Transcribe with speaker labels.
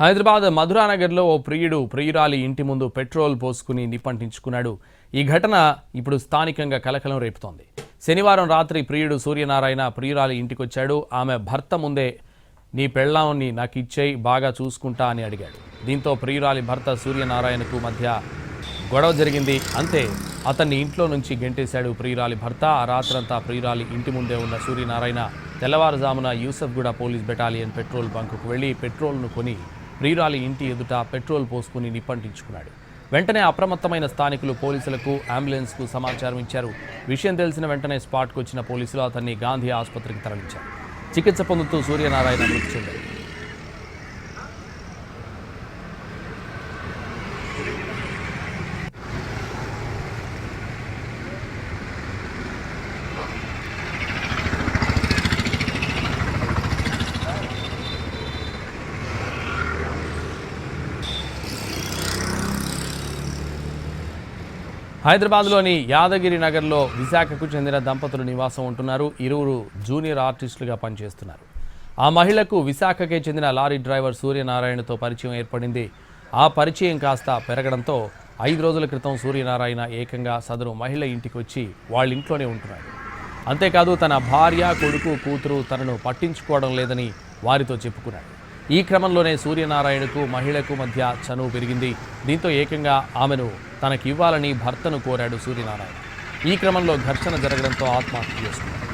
Speaker 1: హైదరాబాద్ మధురానగర్లో ఓ ప్రియుడు ప్రియురాలి ఇంటి ముందు పెట్రోల్ పోసుకుని నిప్పంటించుకున్నాడు. ఈ ఘటన ఇప్పుడు స్థానికంగా కలకలం రేపుతోంది. శనివారం రాత్రి ప్రియుడు సూర్యనారాయణ ప్రియురాలి ఇంటికొచ్చాడు. ఆమె భర్త ముందే నీ పెళ్ళాన్ని నాకు ఇచ్చేయి బాగా చూసుకుంటా అని అడిగాడు. దీంతో ప్రియురాలి భర్త సూర్యనారాయణకు మధ్య గొడవ జరిగింది. అంతే అతన్ని ఇంట్లో నుంచి గెంటేశాడు ప్రియురాలి భర్త. ఆ రాత్రంతా ప్రియురాలి ఇంటి ముందే ఉన్న సూర్యనారాయణ తెల్లవారుజామున యూసఫ్గూడ పోలీస్ బెటాలియన్ పెట్రోల్ బంకుకు వెళ్ళి పెట్రోల్ను కొని ప్రియురాలి ఇంటి ఎదుట పెట్రోల్ పోసుకుని నిప్పంటించుకున్నాడు. వెంటనే అప్రమత్తమైన స్థానికులు పోలీసులకు అంబులెన్స్కు సమాచారం ఇచ్చారు. విషయం తెలిసిన వెంటనే స్పాట్కు వచ్చిన పోలీసులు అతన్ని గాంధీ ఆసుపత్రికి తరలించారు. చికిత్స పొందుతూ సూర్యనారాయణ మృతి చెందారు. హైదరాబాద్లోని యాదగిరి నగర్లో విశాఖకు చెందిన దంపతులు నివాసం ఉంటున్నారు. ఇరువురు జూనియర్ ఆర్టిస్టులుగా పనిచేస్తున్నారు. ఆ మహిళకు విశాఖకే చెందిన లారీ డ్రైవర్ సూర్యనారాయణతో పరిచయం ఏర్పడింది. ఆ పరిచయం కాస్త పెరగడంతో ఐదు రోజుల క్రితం సూర్యనారాయణ ఏకంగా సదరు మహిళ ఇంటికి వచ్చి వాళ్ళ ఇంట్లోనే ఉంటున్నాడు అంతేకాదు తన భార్య కొడుకు కూతురు తనను పట్టించుకోవడం లేదని వారితో చెప్పుకున్నాడు. ఈ క్రమంలోనే సూర్యనారాయణకు మహిళకు మధ్య చనువు పెరిగింది. దీంతో ఏకంగా ఆమెను తనకివ్వాలని భర్తను కోరాడు సూర్యనారాయణ. ఈ క్రమంలో ఘర్షణ జరగడంతో ఆత్మహత్య చేసుకున్నాడు.